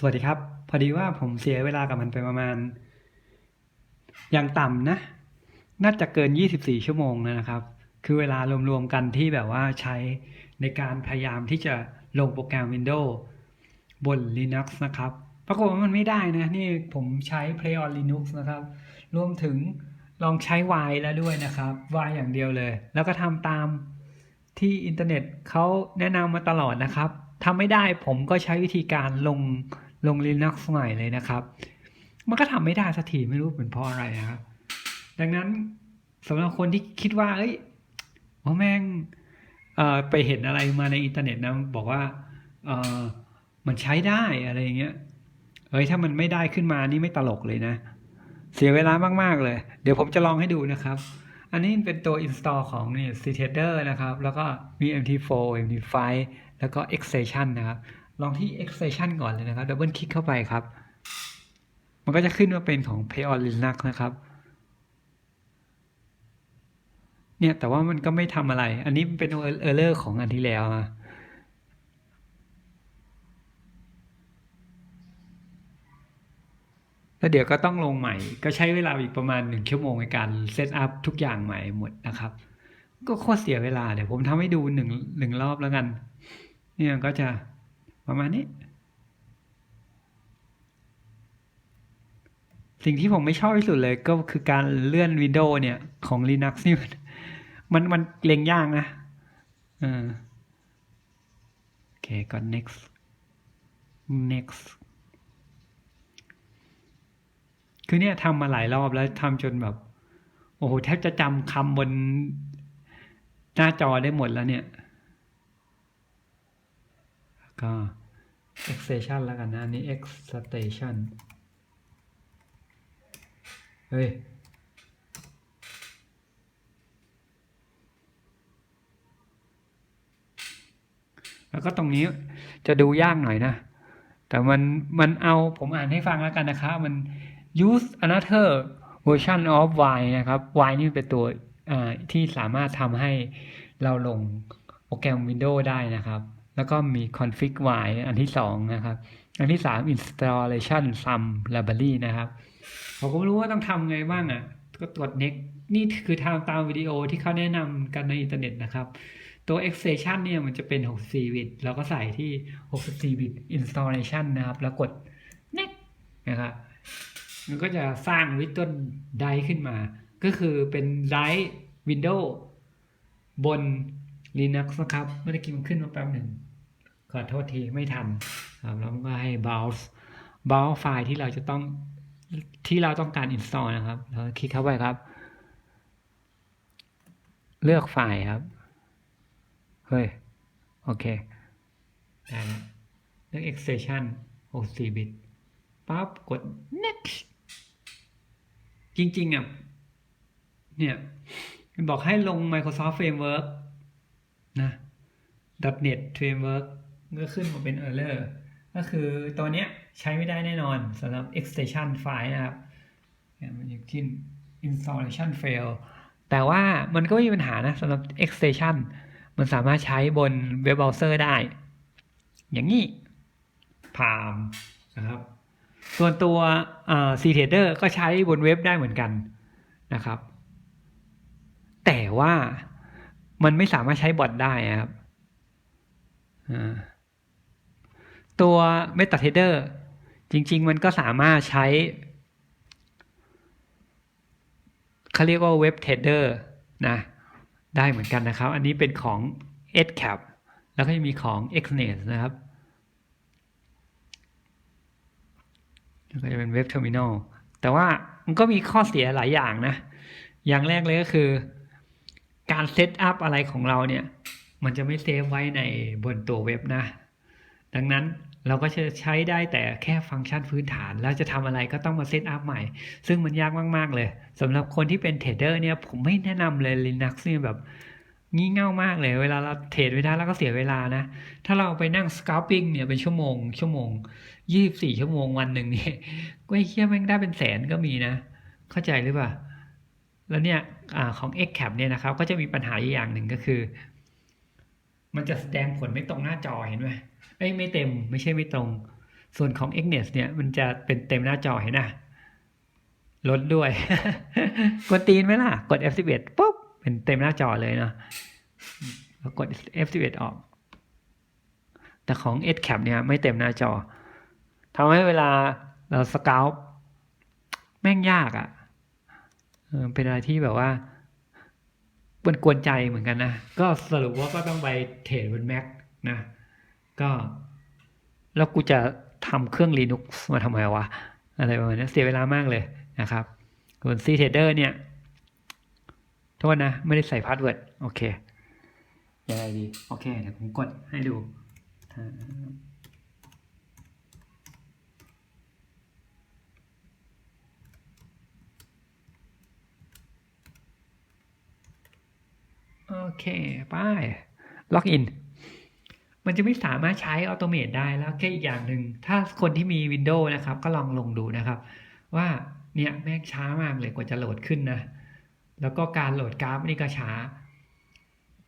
สวัสดีครับ พอดีว่าผมเสียเวลากับมันไปประมาณ อย่างต่ำนะ น่าจะเกิน 24 ชั่วโมงนะครับ คือเวลารวมๆกันที่แบบว่าใช้ในการพยายามที่จะลงโปรแกรม Windows บน Linux นะครับ ปรากฏว่ามันไม่ได้นะ นี่ผมใช้ Play on Linux นะครับ รวมถึงลองใช้ Y แล้วด้วยนะครับ Y อย่างเดียวเลย แล้วก็ทำตามที่อินเทอร์เน็ตเขาแนะนำมาตลอดนะครับทำไม่ได้ผมก็ใช้วิธีการลง ลง Linux ใหม่เลยนะครับ มันก็ทำไม่ได้สักทีไม่รู้เป็นเพราะอะไรนะครับดังนั้นสำหรับคนที่คิดว่า เอ้ยว่าแม่งไปเห็นอะไรมาในอินเทอร์เน็ตนะบอกว่าเออมันใช้ได้อะไรอย่างเงี้ย เอ้ยถ้ามันไม่ได้ขึ้นมานี่ไม่ตลกเลยนะ เสียเวลามาก ๆ เลย เดี๋ยวผมจะลองให้ดูนะครับ อันนี้เป็นตัว install ของนี่ Citader นะครับ แล้วก็มี MT4 MT5 แล้วก็ Extension นะครับ ลองที่ Extension ก่อนเลยนะครับดับเบิลคลิกเข้าไปครับ มันก็จะขึ้นมาเป็นของ Play on Linux นะครับ เนี่ยแต่ว่ามันก็ไม่ทำอะไร อันนี้เป็น error ของอันที่แล้วนะแล้วเดี๋ยวก็ต้องลงใหม่ ก็ใช้เวลาอีกประมาณหนึ่งชั่วโมงในการเซตอัพทุกอย่างใหม่หมดนะครับ ก็โคตรเสียเวลาเดี๋ยวผมทำให้ดูหนึ่งหนึ่งรอบแล้วกัน เนี่ยก็จะ ประมาณนี้ สิ่งที่ผมไม่ชอบที่สุดเลยก็คือการเลื่อนวินโดว์เนี่ย ของ Linux นี่มันมันมันเล็งยากนะเออโอเคก็ next next คือเนี่ยทำมาหลายรอบแล้วทำจนแบบ โอ้โหแทบจะจำคำบนหน้าจอได้หมดแล้วเนี่ย ก็ extension แล้วกันนะอันนี้ extension เฮ้ยแล้วก็ตรงนี้จะดูยากหน่อยนะ แต่มันมันเอาผมอ่านให้ฟังแล้วกันนะครับ มัน use another version of y นะครับ y นี่เป็นตัวที่สามารถทำให้เราลงโปรแกรม Windows ได้นะครับ แล้วก็มี config y อันที่สองนะครับ อันที่สาม installation some library นะครับผมก็ไม่รู้ว่าต้องทำไงบ้างอะ ก็ตรวจ next นี่คือทำตามวิดีโอที่เขาแนะนำกันในอินเทอร์เน็ตนะครับ ตัว extension เนี่ยมันจะเป็น 64 บิตเราก็ใส่ที่ 64 บิต installation นะครับ แล้วกด next นะครับมันก็จะสร้างวิตต้นไดขึ้นมา ก็คือเป็นไดวินโดว์บน Linux นะครับ เมื่อกี้มันขึ้นมาแป๊บหนึ่ง ขอโทษทีไม่ทันครับแล้วก็ให้ browse browse ไฟล์ที่เราจะต้องที่เราต้องการ install นะครับแล้วคลิกเข้าไปครับ เลือกไฟล์ครับ เฮ้ย โอเคได้เลือก extension 64บิตปั๊บกด next จริง ๆ อะ เนี่ย มันบอกให้ลง Microsoft Framework นะ .NET Framework ก็ขึ้นมาเป็น error ก็คือตัวเนี้ยใช้ไม่ได้แน่นอนสำหรับ extension file นะครับเนี่ยมันจะขึ้น installation fail แต่ว่ามันก็ไม่มีปัญหานะสำหรับ extension มันสามารถใช้บนเว็บเบราว์เซอร์ได้ อย่างนี้พามนะครับส่วนตัว c t a d e r ก็ใช้บนเว็บได้เหมือนกันนะครับ แต่ว่ามันไม่สามารถใช้บอทได้ครับ ตัว MetaTrader จริง ๆ มันก็สามารถใช้เขาเรียกว่า Web Trader นะได้เหมือนกันนะครับ อันนี้เป็นของ Edcap แล้วก็จะมีของ Xnet นะครับแล้วก็จะเป็นเว็บเทอร์มินอลแต่ว่ามันก็มีข้อเสียหลายอย่างนะ อย่างแรกเลยก็คือ การเซตอัพอะไรของเราเนี่ย มันจะไม่เซฟไว้ในบนตัวเว็บนะ ดังนั้น เราก็จะใช้ได้แต่แค่ฟังก์ชันพื้นฐาน แล้วจะทำอะไรก็ต้องมาเซตอัพใหม่ ซึ่งมันยากมาก ๆ เลยสำหรับคนที่เป็นเทรดเดอร์เนี่ยผมไม่แนะนำเลย Linux เนี่ยแบบงี่เง่ามากเลย เวลาเราเทรดไม่ได้แล้วก็เสียเวลานะ ถ้าเราไปนั่ง scalping เนี่ยเป็นชั่วโมง ชั่วโมงยี่บสี่ชั่วโมงวันหนึ่งเนี่ยก็เคี้ยแม่งได้เป็นแสนก็มีนะ เข้าใจหรือเปล่า แล้วเนี่ยอของ Xcap เนี่ยนะครับ ก็จะมีปัญหาอย่างหนึ่งก็คือ มันจะแสดงผลไม่ตรงหน้าจอเห็นไหมเอ้ยไม่เต็มไม่ใช่ไม่ตรง ส่วนของ Xnet เนี่ยมันจะเป็นเต็มหน้าจอเห็นนะลดด้วย กดตีนไหมล่ะ กด F11 ปุ๊บเป็นเต็มหน้าจอเลยเนาะแล้วกด F11 ออก แต่ของ S Cap เนี่ยไม่เต็มหน้าจอทำให้เวลาเราสเกลแม่งยากอะ่ะเออเป็นอะไรที่แบบว่า มันกวนใจเหมือนกันนะ ก็สรุปว่าก็ต้องไปเทรดบน Mac นะ ก็แล้วกูจะทำเครื่อง Linux มาทำไมวะ อะไรประมาณนี้เสียเวลามากเลยนะครับส่วน C Trader เนี่ย โทษนะ ไม่ได้ใส่พาสเวิร์ด โอเคยังไงดี โอเค เดี๋ยวผมกดให้ดู โอเคไปล็อกอิน มันจะไม่สามารถใช้ออโตเมตได้แล้วแค่อีกอย่างหนึ่ง ถ้าคนที่มี Windows นะครับ ก็ลองลงดูนะครับ ว่าเนี่ยแม่งช้ามากเลยกว่าจะโหลดขึ้นนะ แล้วก็การโหลดกราฟนี่ก็ช้า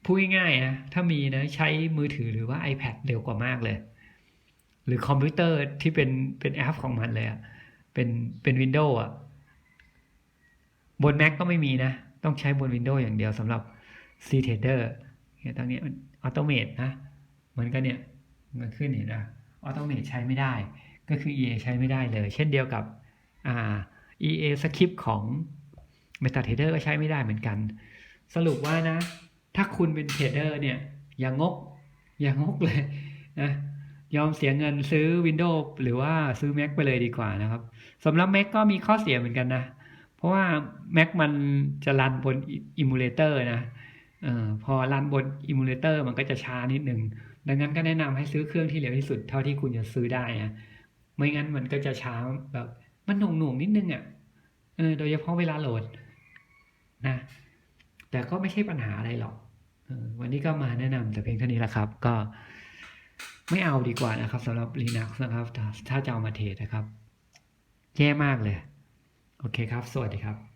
พูดง่ายๆนะถ้ามีนะใช้มือถือหรือว่า iPad เร็วกว่ามากเลย หรือคอมพิวเตอร์ที่เป็นเป็นแอปของมันเลยอะเป็นเป็น Windows อะบน Mac ก็ไม่มีนะ ต้องใช้บน Windows อย่างเดียวสำหรับ C Trader เนี่ยตรงนี้มันออโตเมตนะมันก็เนี่ยมันขึ้นเห็นนะออโตเมตใช้ไม่ได้ ก็คือ EA ใช้ไม่ได้เลย เช่นเดียวกับอ่า EA Script ของ MetaTrader ก็ใช้ไม่ได้เหมือนกัน สรุปว่านะ ถ้าคุณเป็นเทรดเดอร์เนี่ย อย่างงก อย่างงกเลยนะยอมเสียเงินซื้อ Windows หรือว่าซื้อ Mac ไปเลยดีกว่านะครับสำหรับ Mac ก็มีข้อเสียเหมือนกันนะ เพราะว่า Mac มันจะรันบน Emulator นะ อพอรันบน Emulator มันก็จะช้านิดนึง ดังนั้นก็แนะนำให้ซื้อเครื่องที่เร็วที่สุดเท่าที่คุณจะซื้อได้นะไม่งั้นมันก็จะช้าแบบมันหน่วงหน่วงๆนิดนึงอะ่ะเออโดยเฉพาะเวลาโหลดนะแต่ก็ไม่ใช่ปัญหาอะไรหรอกออวันนี้ก็มาแนะนำแต่เพียงเท่านี้แหละครับ ก็ไม่เอาดีกว่านะครับสำหรับ Linux นะครับ ถ้าถ้าจะเอามาเทรดนะครับ แย่มากเลย โอเคครับ สวัสดีครับ